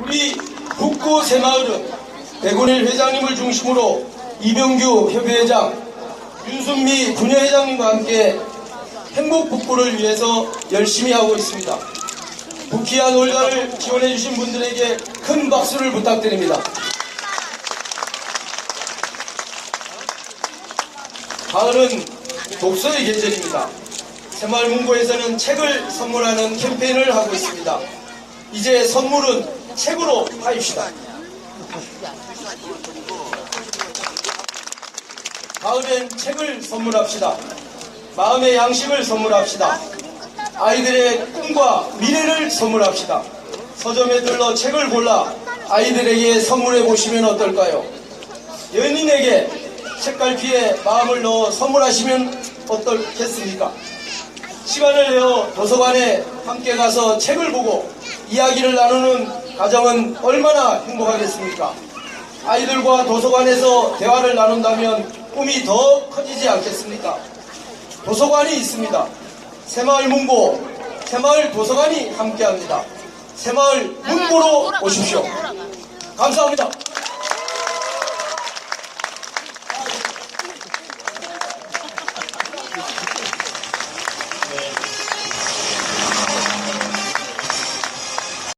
우리 북구 새마을은 백운일 회장님을 중심으로 이병규 협의회장, 윤순미 분여회장님과 함께 행복 북구를 위해서 열심히 하고 있습니다. 부키한 올가를 지원해 주신 분들에게 큰 박수를 부탁드립니다. 가을은 독서의 계절입니다. 새마을 문고에서는 책을 선물하는 캠페인을 하고 있습니다. 이제 선물은 책으로 파입시다. 가을엔 책을 선물합시다. 마음의 양식을 선물합시다. 아이들의 꿈과 미래를 선물합시다. 서점에 들러 책을 골라 아이들에게 선물해 보시면 어떨까요? 연인에게 책갈피에 마음을 넣어 선물하시면 어떻겠습니까? 시간을 내어 도서관에 함께 가서 책을 보고 이야기를 나누는 가정은 얼마나 행복하겠습니까? 아이들과 도서관에서 대화를 나눈다면 꿈이 더 커지지 않겠습니까? 도서관이 있습니다. 새마을 문고, 새마을 도서관이 함께합니다. 새마을 문고로 오십시오. 감사합니다.